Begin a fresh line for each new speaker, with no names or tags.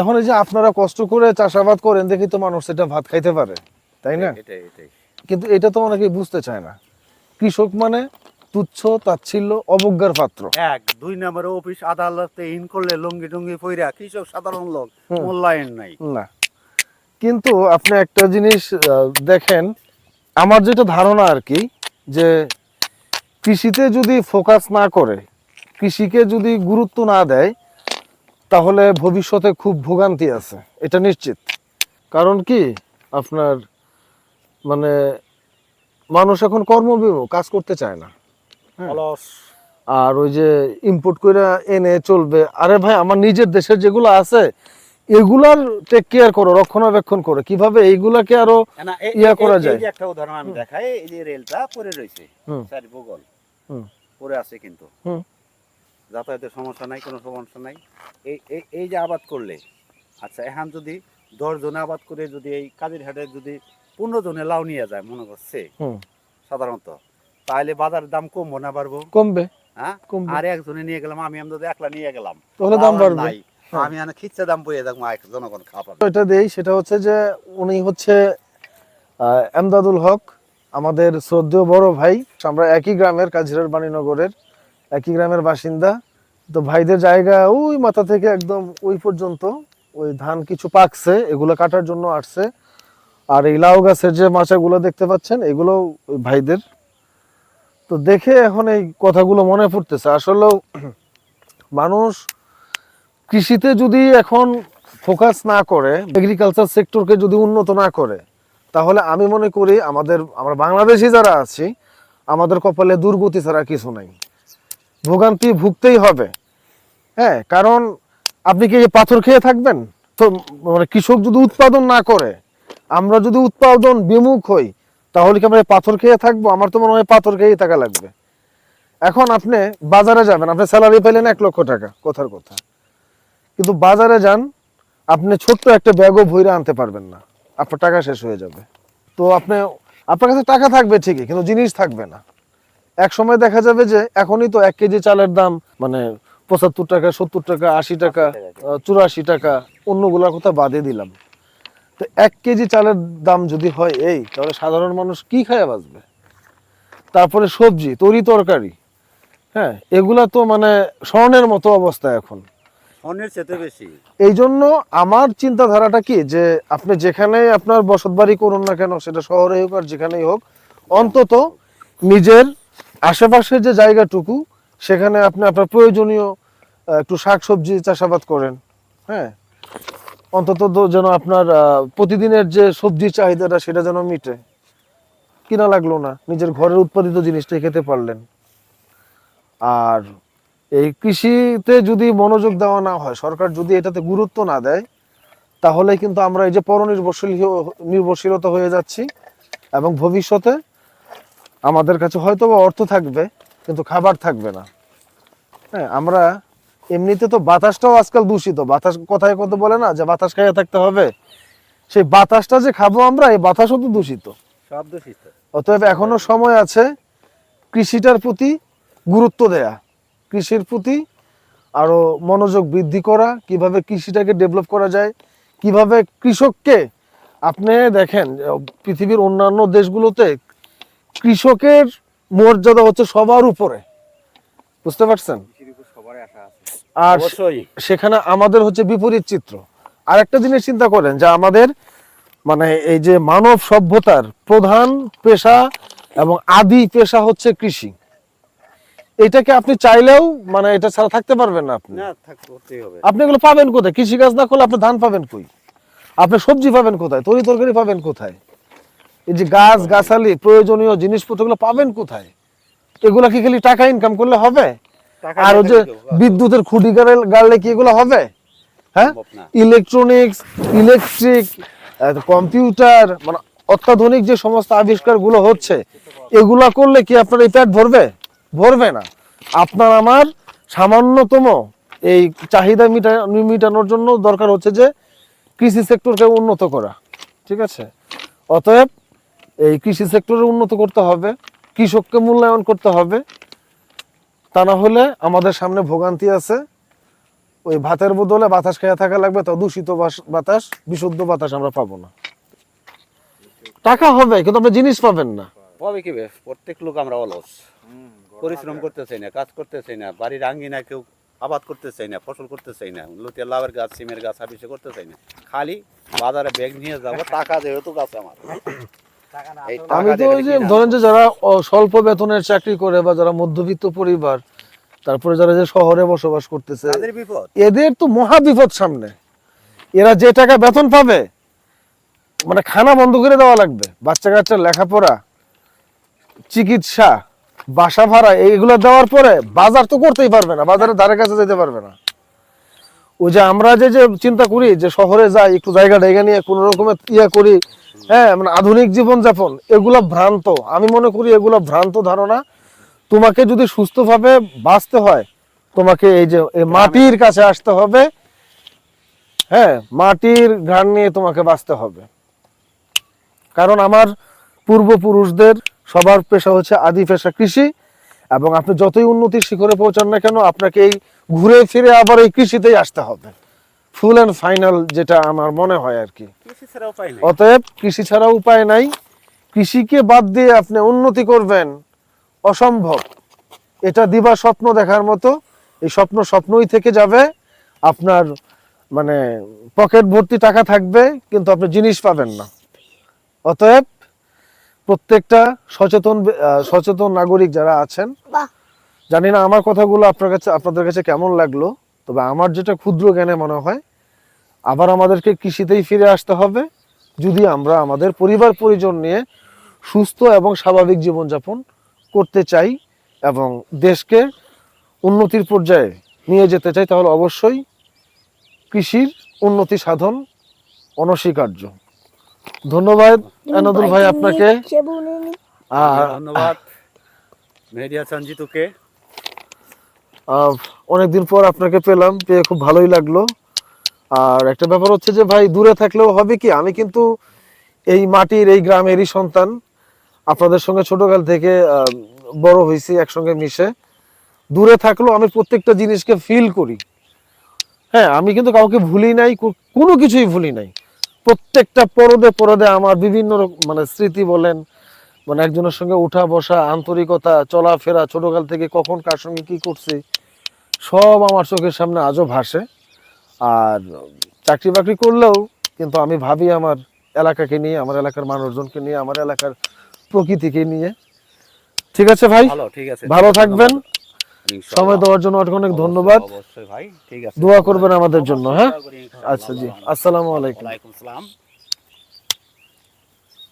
এখন এই যে আপনারা কষ্ট করে চাষাবাদ করেন দেখি তো মানুষ সেটা ভাত খাইতে পারে তাই না? কিন্তু এটা তো অনেকেই বুঝতে চায় না। কৃষক মানে তুচ্ছ তাচ্ছিল্য অবজ্ঞার পাত্র।
এক দুই নম্বরে অফিস আদালতে ইন করলে লঙ্গি টঙ্গি পইরা কৃষক সাধারণ লোক। মূল্যায়ন নাই।
না। কিন্তু আপনি একটা জিনিস দেখেন আমার যেটা ধারণা আর কি যে কৃষিতে যদি ফোকাস না করে কৃষিকে যদি গুরুত্ব না দেয় তাহলে ভবিষ্যতে খুব ভোগান্তি আছে এটা নিশ্চিত কারণ কি আপনার মানে মানুষ এখন কর্মবিমুখ কাজ করতে চায় না হ্যাঁ। আর ওই যে ইম্পোর্ট করে এনে চলবে আরে ভাই আমার নিজের দেশের যেগুলো আছে এগুলার টেক কেয়ার করো রক্ষণাবেক্ষণ করো কীভাবে এইগুলাকে
আরও
ইয়া করা যায়।
একটা উদাহরণ আমি দেখাই এই যে রেলটা পড়ে রয়েছে। চারি ভূগোল পড়ে আছে কিন্তু। যাতায়াতের সমস্যা নাই কোনো সমস্যা নাই। এই এই এই যে আবাদ করলে আচ্ছা এখন যদি দশ জনে আবাদ করে যদি এই কাজের হাটে যদি পনেরো জনে লাউ নিয়ে যায় মনে করছে সাধারণত তাহলে বাজারের দাম কমবো না বাড়বো?
কমবে।
হ্যাঁ? আর একজনে নিয়ে গেলাম আমি আমি একলা নিয়ে গেলাম।
তাহলে দাম বাড়বে। হ্যাঁ।
আমি এনে খিচ্ছে দাম বইয়ে দেখব আর জনগণ
তো এটা দেই সেটা হচ্ছে যে উনি হচ্ছে এমদাদুল হক আমাদের শ্রদ্ধেয় বড় ভাই। আমরা একই গ্রামের কাজিরার বাণীনগরের একই গ্রামের বাসিন্দা। তো ভাইদের জায়গা ওই মাথা থেকে একদম ওই পর্যন্ত। ওই ধান কিছু পাকছে, এগুলো কাটার জন্য আসছে। আর এই লাউ গাছের যে মাচাগুলো দেখতে পাচ্ছেন, এগুলো ওই ভাইদের। তো দেখে এখন এই কথাগুলো মনে পড়তেছে। আসলেও মানুষ কৃষিতে যদি এখন ফোকাস না করে এগ্রিকালচার সেক্টরকে যদি উন্নত না করে, তাহলে আমি মনে করি আমাদের, আমরা বাংলাদেশি যারা আছি, আমাদের কপালে দুর্গতি ছাড়া কিছু নাই। ভোগান্তি ভুগতেই হবে। হ্যাঁ কারণ আপনি কি পাথর খেয়ে থাকবেন? তো মানে কৃষক যদি উৎপাদন না করে, আমরা যদি উৎপাদন বিমুখ হই, তাহলে কি আমরা পাথর খেয়ে থাকব? আমার তো মনে হয় পাথর খেয়েই থাকা লাগবে। এখন আপনি বাজারে যাবেন, আপনি স্যালারি পেলেন এক লক্ষ টাকা, কথার কথা। কিন্তু বাজারে যান, আপনি ছোট্ট একটা ব্যাগও ভইরা আনতে পারবেন না। আপনার টাকা শেষ হয়ে যাবে। তো আপনি, আপনার কাছে টাকা থাকবে ঠিকই, কিন্তু জিনিস থাকবে না। এক সময় দেখা যাবে যে এখনই তো এক কেজি চালের দাম মানে পঁচাত্তর টাকা সত্তর টাকা আশি টাকা চুরাশি টাকা অন্যগুলোর কথা বাদে দিলাম। তো এক কেজি চালের দাম যদি হয় এই তাহলে সাধারণ মানুষ কি খায় বাঁচবে? তারপরে সবজি তরি তরকারি হ্যাঁ এগুলা তো মানে স্বর্ণের মতো অবস্থা এখন।
বেশি।
এই জন্য আমার চিন্তাধারাটা কি যে আপনি যেখানে আপনার বসত বাড়ি করুন না কেন সেটা শহরে হোক আর যেখানেই হোক অন্তত নিজের আশেপাশের যে জায়গাটুকু, সেখানে আপনি আপনার প্রয়োজনীয় একটু শাকসবজি চাষাবাদ করেন হ্যাঁ? অন্তত যেন আপনার প্রতিদিনের যে সবজির চাহিদাটা, সেটা যেন মিটে। কিনা লাগল না, নিজের ঘরের উৎপাদিত জিনিসটাই খেতে পারলেন। আর এই কৃষিতে যদি মনোযোগ দেওয়া না হয়, সরকার যদি এটাতে গুরুত্ব না দেয়, তাহলে কিন্তু আমরা এই যে পরনির্ভরশীল নির্ভরশীলতা হয়ে যাচ্ছি এবং ভবিষ্যতে আমাদের কাছে হয়তো বা অর্থ থাকবে কিন্তু খাবার থাকবে না। হ্যাঁ আমরা এমনিতে তো বাতাসটাও আজকাল দূষিত। বাতাস কথায় কত বলে না যে বাতাস খাইয়ে থাকতে হবে। সেই বাতাসটা যে খাব আমরা এই বাতাসও তো দূষিত।
সব দূষিত।
অতএব এখনও সময় আছে কৃষিটার প্রতি গুরুত্ব দেয়া। কৃষির প্রতি আরও মনোযোগ বৃদ্ধি করা কীভাবে কৃষিটাকে ডেভেলপ করা যায় কীভাবে কৃষককে আপনি দেখেন পৃথিবীর অন্যান্য দেশগুলোতে কৃষকের মর্যাদা হচ্ছে সবার উপরে। বুঝতে পারছেন? আর সেখানে আমাদের হচ্ছে বিপরীত চিত্র। আর একটা জিনিস চিন্তা করেন যে আমাদের মানে এই যে মানব সভ্যতার প্রধান পেশা এবং আদি পেশা হচ্ছে কৃষি। এটাকে আপনি চাইলেও মানে এটা ছাড়া থাকতে পারবেন না আপনি। আপনি এগুলো পাবেন কোথায়? কৃষি কাজ না করলে আপনি ধান পাবেন কই? আপনি সবজি পাবেন কোথায়? তরি তরকারি পাবেন কোথায়? এই যে গাছ গাছালি প্রয়োজনীয় জিনিসপত্রগুলো পাবেন কোথায়? এগুলা কি খালি টাকা ইনকাম করলে হবে? আর ওই যে বিদ্যুতের খুঁটি গাড়ে গাড়লে কি এগুলো হবে? হ্যাঁ? ইলেকট্রনিক্স ইলেকট্রিক কম্পিউটার মানে অত্যাধুনিক যে সমস্ত আবিষ্কারগুলো হচ্ছে এগুলা করলে কি আপনার এই পেট ভরবে? ভরবে না। আপনার আমার সামান্যতম এই চাহিদা মিটা মিটানোর জন্য দরকার হচ্ছে যে কৃষি সেক্টরকে উন্নত করা। ঠিক আছে? অতএব এই কৃষি সেক্টরে উন্নত করতে হবে, কৃষককে মূল্যায়ন করতে হবে। তা না হলে আমাদের সামনে ভোগান্তি আছে। ওই ভাতের বদলে বাতাস খেয়ে থাকা লাগবে, তো দূষিত বাতাস, বিশুদ্ধ বাতাস আমরা পাবো না। টাকা হবে, কিন্তু আপনি জিনিস পাবেন না।
হবে কি? প্রত্যেক লোক আমরা অলস। পরিশ্রম করতে চাই না, কাজ করতে চাই না, বাড়ির আঙ্গিনা কেউ আবাদ করতে চাই না, ফসল করতে চাই না, লুটিয়া লাউয়ের গাছ, সিমের গাছ, হাবিসে করতে চাই না। খালি বাজারে ব্যাগ নিয়ে যাব, টাকা যেহেতু গাছ আমার।
আমি তো ওই যে ধরেন যে যারা স্বল্প বেতনের চাকরি করে বা যারা মধ্যবিত্ত পরিবার তারপরে যারা যে শহরে বসবাস করতেছে এদের তো মহা বিপদ সামনে। এরা যে টাকা বেতন পাবে মানে খানা বন্ধ করে দেওয়া লাগবে। বাচ্চা কাচ্চার লেখাপড়া চিকিৎসা বাসা ভাড়া এইগুলো দেওয়ার পরে বাজার তো করতেই পারবে না বাজারের ধারে কাছে যেতে পারবে না। ওই যে আমরা যে যে চিন্তা করি যে শহরে যাই, একটু জায়গা ডেকে নিয়ে কোনো রকমের ইয়ে করি হ্যাঁ মানে আধুনিক জীবনযাপন, এগুলো ভ্রান্ত। আমি মনে করি এগুলো ভ্রান্ত ধারণা। তোমাকে যদি সুস্থভাবে বাঁচতে হয়, তোমাকে এই যে মাটির কাছে আসতে হবে হ্যাঁ মাটির ঘান নিয়ে তোমাকে বাঁচতে হবে। কারণ আমার পূর্বপুরুষদের সবার পেশা হচ্ছে আদি পেশা কৃষি। এবং আপনি যতই উন্নতির শিখরে পৌঁছান না কেন আপনাকে এই ঘুরে ফিরে আবার এই কৃষিতেই আসতে হবে। ফুল অ্যান্ড ফাইনাল যেটা আমার মনে হয় আর কি।
ছাড়া উপায়
অতএব কৃষি ছাড়া উপায় নাই। কৃষিকে বাদ দিয়ে আপনি উন্নতি করবেন অসম্ভব। এটা দিবা স্বপ্ন দেখার মতো। এই স্বপ্ন স্বপ্নই থেকে যাবে। আপনার মানে পকেট ভর্তি টাকা থাকবে কিন্তু আপনি জিনিস পাবেন না। অতএব প্রত্যেকটা সচেতন সচেতন নাগরিক যারা আছেন জানি না আমার কথাগুলো আপনার কাছে আপনাদের কাছে কেমন লাগল তবে আমার যেটা ক্ষুদ্র জ্ঞানে মনে হয় আবার আমাদেরকে কৃষিতেই ফিরে আসতে হবে যদি আমরা আমাদের পরিবার পরিজন নিয়ে সুস্থ এবং স্বাভাবিক জীবনযাপন করতে চাই এবং দেশকে উন্নতির পর্যায়ে নিয়ে যেতে চাই তাহলে অবশ্যই কৃষির উন্নতি সাধন অনস্বীকার্য। ধন্যবাদ এনাদুল ভাই আপনাকে। আর
ধন্যবাদ মেহেদিয়া সঞ্জিতুকে।
আহ, অনেকদিন পর আপনাকে পেলাম পেয়ে খুব ভালোই লাগল। আর একটা ব্যাপার হচ্ছে যে ভাই দূরে থাকলেও হবে কি? আমি কিন্তু এই মাটির এই গ্রামেরই সন্তান। আপনাদের সঙ্গে ছোটকাল থেকে আহ, বড় হয়েছি একসঙ্গে মিশে। দূরে থাকলেও আমি প্রত্যেকটা জিনিসকে ফিল করি। হ্যাঁ আমি কিন্তু কাউকে ভুলি নাই কোনো কিছুই ভুলি নাই। প্রত্যেকটা পরদে পরদে আমার বিভিন্ন মানে স্মৃতি বলেন মানে একজনের সঙ্গে উঠা বসা আন্তরিকতা চলাফেরা ছোটকাল থেকে কখন কার সঙ্গে কি করছি সব আমার চোখের সামনে আজও ভাসে। আর চাকরি বাকরি করলেও কিন্তু আমি ভাবি আমার এলাকাকে নিয়ে আমার এলাকার মানুষজনকে নিয়ে আমার এলাকার প্রকৃতিকে নিয়ে। ঠিক আছে ভাই?
ভালো ঠিক আছে।
ভালো থাকবেন। সময় দেওয়ার জন্য অনেক অনেক ধন্যবাদ।
অবশ্যই ভাই ঠিক আছে।
দোয়া করবেন আমাদের জন্য হ্যাঁ। আচ্ছা জি। আসসালামু আলাইকুম।
ওয়ালাইকুম আসসালাম